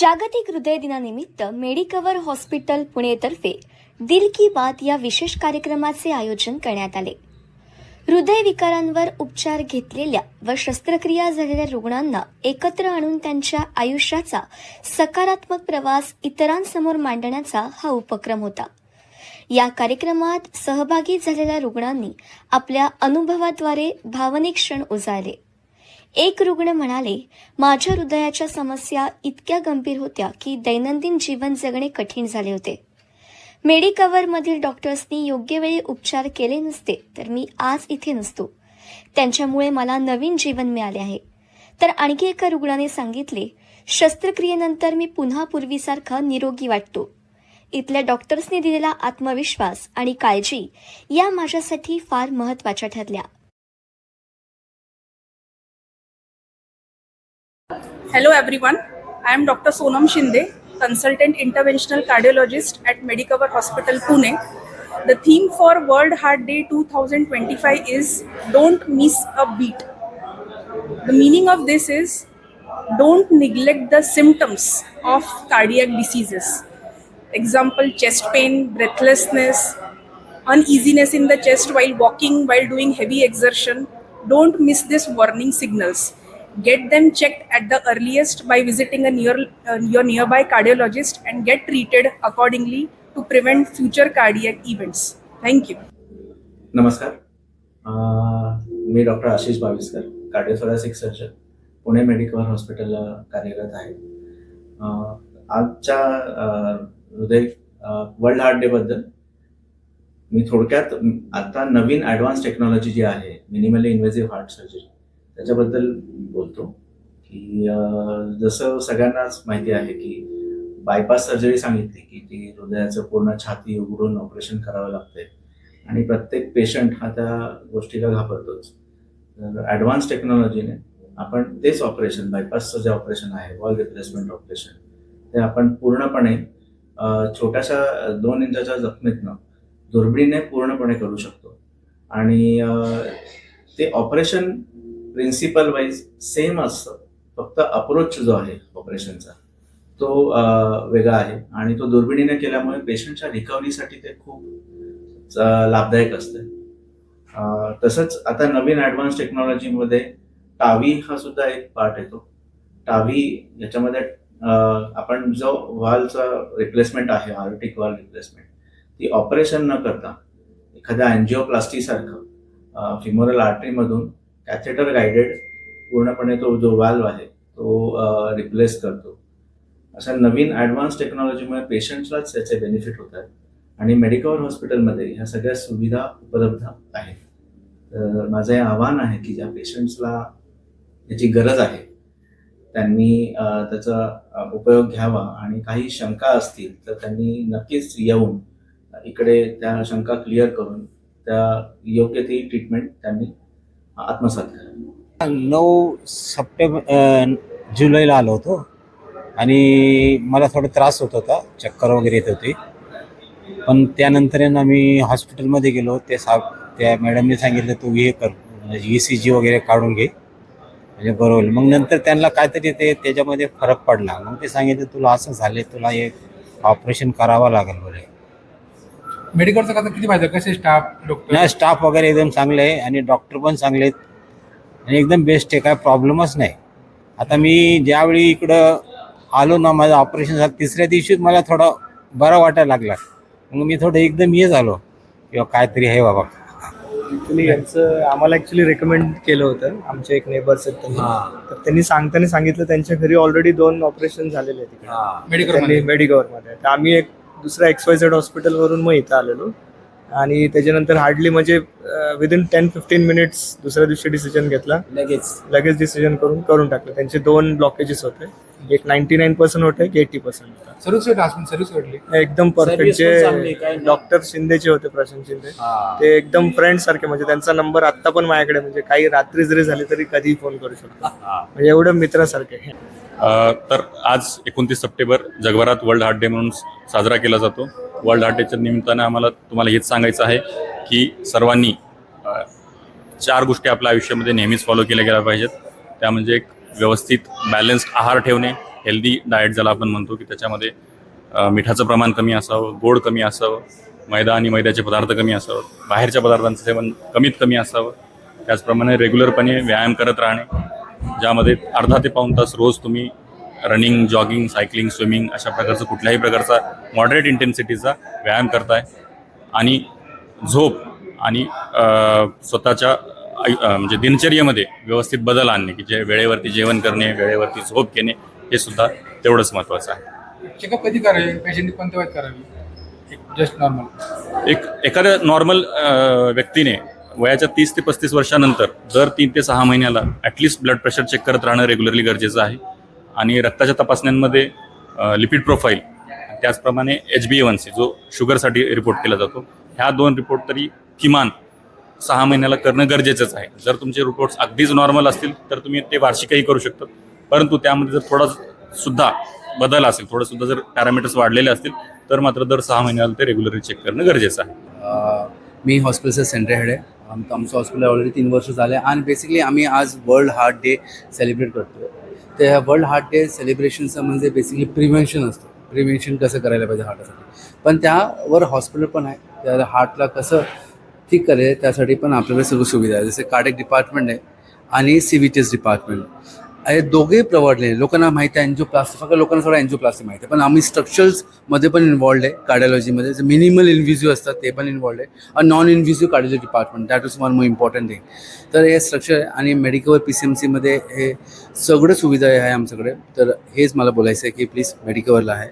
जागतिक हृदय दिनानिमित्त मेडिकवर हॉस्पिटल पुणेतर्फे दिल की बात या विशेष कार्यक्रमाचे आयोजन करण्यात आले. हृदयविकारांवर उपचार घेतलेल्या व शस्त्रक्रिया झालेल्या रुग्णांना एकत्र आणून त्यांच्या आयुष्याचा सकारात्मक प्रवास इतरांसमोर मांडण्याचा हा उपक्रम होता. या कार्यक्रमात सहभागी झालेल्या रुग्णांनी आपल्या अनुभवाद्वारे भावनिक क्षण उजाळले. एक रुग्ण म्हणाले माझ्या हृदयाच्या समस्या इतक्या गंभीर होत्या की दैनंदिन जीवन जगणे कठीण झाले होते. मेडिकवरमधील डॉक्टर्सनी योग्य वेळी उपचार केले नसते तर मी आज इथे नसतो. त्यांच्यामुळे मला नवीन जीवन मिळाले आहे. तर आणखी एका रुग्णाने सांगितले शस्त्रक्रियेनंतर मी पुन्हा पूर्वीसारखा निरोगी वाटतो. इथल्या डॉक्टर्सनी दिलेला आत्मविश्वास आणि काळजी या माझ्यासाठी फार महत्त्वाच्या ठरल्या. Hello everyone, I am Dr. Sonam Shinde, consultant interventional cardiologist at Medicover Hospital Pune. The theme for World Heart Day 2025 is Don't Miss a Beat. The meaning of this is don't neglect the symptoms of cardiac diseases. Example chest pain, breathlessness, uneasiness in the chest while walking, while doing heavy exertion. Don't miss these warning signals get them checked at the earliest by visiting a near uh, your nearby cardiologist and get treated accordingly to prevent future cardiac events thank you नमस्कार uh, मी doctor Ashish Baviskar cardiothoracic surgeon Pune medical हॉस्पिटलला कार्यरत आहे अं, आजच्या अं, हृदय world heart डेबद्दल मी थोडक्यात आता नवीन ॲडव्हान्स टेक्नॉलॉजी जी आहे मिनिमली इन्व्हेझिव्ह हार्ट सर्जरी त्याच्याबद्दल बोलतो की जसं सगळ्यांनाच माहिती आहे की बायपास सर्जरी सांगितली की ती हृदयाचं पूर्ण छाती उघडून ऑपरेशन करावं लागते आणि प्रत्येक पेशंट हा त्या गोष्टीला घाबरतोच. तर ॲडव्हान्स टेक्नॉलॉजीने आपण तेच ऑपरेशन बायपासचं जे ऑपरेशन आहे वॉल रिप्लेसमेंट ऑपरेशन ते आपण पूर्णपणे छोट्याशा दोन इंचाच्या जखमेतनं दुर्बिणीने पूर्णपणे करू शकतो. आणि ते ऑपरेशन प्रिन्सिपल वाईज सेम असतं. फक्त अप्रोच जो आहे ऑपरेशनचा तो वेगळा आहे. आणि तो दुर्बिणीने केल्यामुळे पेशंटच्या रिकव्हरीसाठी ते खूप लाभदायक असते. तसंच आता नवीन ॲडव्हान्स टेक्नॉलॉजीमध्ये टावी हा सुद्धा एक पार्ट येतो. टावी याच्यामध्ये आपण जो वॉलचा रिप्लेसमेंट आहे आर्टिक वॉल रिप्लेसमेंट ती ऑपरेशन न करता एखाद्या अँजिओप्लास्टीसारखं फिमोरल आर्टरीमधून कॅथेटर गायडेड पूर्णपणे तो जो वाल्व आहे तो रिप्लेस करतो. अशा नवीन ॲडव्हान्स टेक्नॉलॉजीमुळे पेशंट्सलाच त्याचे बेनिफिट होत आहेत आणि मेडिकल हॉस्पिटलमध्ये ह्या सगळ्या सुविधा उपलब्ध आहेत. तर माझं हे आव्हान आहे की ज्या पेशंट्सला याची गरज आहे त्यांनी त्याचा उपयोग घ्यावा आणि काही शंका असतील तर त्यांनी नक्कीच येऊन इकडे त्या शंका क्लिअर करून त्या योग्य ती ट्रीटमेंट त्यांनी आत्मसात करावी नऊ सप्टेंबर जुलैला आलो होतो. आणि मला थोडा त्रास होत होता चक्कर वगैरे येत होती. पण त्यानंतर आहे ना मी हॉस्पिटलमध्ये गेलो. ते सा त्या मॅडमने सांगितलं तू हे कर म्हणजे ई सी जी वगैरे काढून घे. म्हणजे बरोबर होईल. मग नंतर त्यांना काहीतरी ते त्याच्यामध्ये फरक पडला. मग ते सांगितलं तुला असं झालं तुला एक ऑपरेशन करावं लागेल बोले मेडिकलचा आता किती फायदा? कसे स्टाफ डॉक्टर नाही स्टाफ वगैरे एकदम चांगले आहे आणि डॉक्टर पण चांगले आहेत आणि एकदम बेस्ट आहे काय प्रॉब्लेमच नाही. आता मी ज्यावेळी इकडं आलो ना माझं ऑपरेशन झालं तिसऱ्या दिवशीच मला थोडं बरं वाटायला लागला. मग मी थोडं एकदम हे झालो. किंवा काहीतरी आहे बाबा. ॲक्च्युली यांचं आम्हाला ॲक्च्युली रेकमेंड केलं होतं. आमचे एक नेबर्स आहेत त्यांनी. तर त्यांनी सांगताना सांगितलं त्यांच्या घरी ऑलरेडी दोन ऑपरेशन झालेले आहेत तिकडे. मेडिकल त्यांनी मेडिकवरमध्ये तर आम्ही एक दुसऱ्या एक्स वाय झेड हॉस्पिटलवरून मग इथं आलेलो. आणि त्याच्यानंतर हार्डली म्हणजे विदिन टेन फिफ्टीन मिनिट्स दुसऱ्या दिवशी डिसिजन घेतला. लगेच. लगेच डिसिजन करून करून टाकलं. त्यांचे दोन ब्लॉकेजेस होते. एक नाईन्टी नाईन पर्सेंट होते एक एटी पर्सेंट होता. सर्व्हिस भेट हॉस्पिटल सर्व्हिस भेटली एकदम परफेक्ट Service पण चांगली, जे काही नाही. डॉक्टर शिंदेचे होते प्रशांत शिंदे. ते एकदम फ्रेंड सारखे म्हणजे त्यांचा नंबर आता पण माझ्याकडे म्हणजे काही रात्री जरी झाली तरी कधीही फोन करू शकतो. म्हणजे एवढं मित्रासारखे. अ, तर आज एकोणतीस सप्टेंबर जगभरात वर्ल्ड हार्ट डे म्हणून साजरा केला जातो. वर्ल्ड हार्ट डेच्या निमित्तानं आम्हाला तुम्हाला हेच सांगायचं आहे की सर्वांनी अ, चार गोष्टी आपल्या आयुष्यामध्ये नेहमीच फॉलो केल्या गेल्या पाहिजेत. त्या म्हणजे एक व्यवस्थित बॅलन्स्ड आहार ठेवणे हेल्दी डाएट ज्याला आपण म्हणतो की त्याच्यामध्ये मिठाचं प्रमाण कमी असावं गोड कमी असावं मैदा आणि मैद्याचे पदार्थ कमी असावं बाहेरच्या पदार्थांचं सेवन कमीत कमी असावं त्याचप्रमाणे रेग्युलरपणे व्यायाम करत राहणे ज्यामध्ये अर्धा ते पाऊण तास रोज तुम्ही रनिंग जॉगिंग सायकलिंग स्विमिंग अशा प्रकारचं कुठल्याही प्रकारचा मॉडरेट इंटेन्सिटीचा व्यायाम करताय. आणि झोप आणि स्वतःच्या म्हणजे दिनचर्येमध्ये व्यवस्थित बदल आणणे की जे वेळेवरती जेवण करणे वेळेवरती झोप घेणे हे सुद्धा तेवढंच महत्त्वाचं आहे. चेकअप कधी करावे? पेशंटने कोणत्या करावी? जस्ट नॉर्मल एक एखाद्या नॉर्मल व्यक्तीने वयाच्या तीस ते पस्तीस वर्षानंतर दर तीन ते सहा महिन्याला ॲटलिस्ट ब्लड प्रेशर चेक करत राहणं रेग्युलरली गरजेचं आहे. आणि रक्ताच्या तपासण्यांमध्ये लिपिड प्रोफाईल त्याचप्रमाणे H B A one C जो शुगरसाठी रिपोर्ट केला जातो. ह्या दोन रिपोर्ट तरी किमान सहा महिन्याला करणं गरजेचंच आहे. जर तुमचे रिपोर्ट्स अगदीच नॉर्मल असतील तर तुम्ही ते वार्षिकही करू शकता. परंतु त्यामध्ये जर थोडा सुद्धा बदल असेल थोडं सुद्धा जर पॅरामीटर्स वाढलेले असतील तर मात्र दर सहा महिन्याला ते रेग्युलरली चेक करणं गरजेचं आहे. मी हॉस्पिटलचं सेंटर हेड आहे. आमचं आमचं हॉस्पिटल ऑलरेडी तीन वर्ष झाले आणि बेसिकली आम्ही आज वर्ल्ड हार्ट डे सेलिब्रेट करतो तर ह्या वर्ल्ड हार्ट डे सेलिब्रेशनचं म्हणजे बेसिकली प्रिव्हेन्शन असतं. प्रिव्हेन्शन कसं करायला पाहिजे हार्टासाठी पण त्यावर हॉस्पिटल पण आहे. त्या हार्टला कसं ठीक करेल त्यासाठी पण आपल्याकडे सर्व सुविधा आहे. जसे कार्डिक डिपार्टमेंट आहे आणि C V T S department हे दोघे प्रवडले. लोकांना माहिती आहे अँजिओप्लास्टी फक्त लोकांना थोडं अँजिओप्लास्टी माहिती आहे. पण आम्ही स्ट्रक्चर्समध्ये पण इन्वॉल्ड आहे कार्डिओलॉजीमध्ये जे मिनिमल इन्व्हिजिओ असतात ते पण इन्वॉल्ड आहे. आणि non invasive cardiology department that is one more important thing तर हे स्ट्रक्चर आणि मेडिकल पी सी एम सीमध्ये हे सगळं सुविधा आहे आमच्याकडे. तर हेच मला बोलायचं आहे की प्लीज मेडिकलला आहे.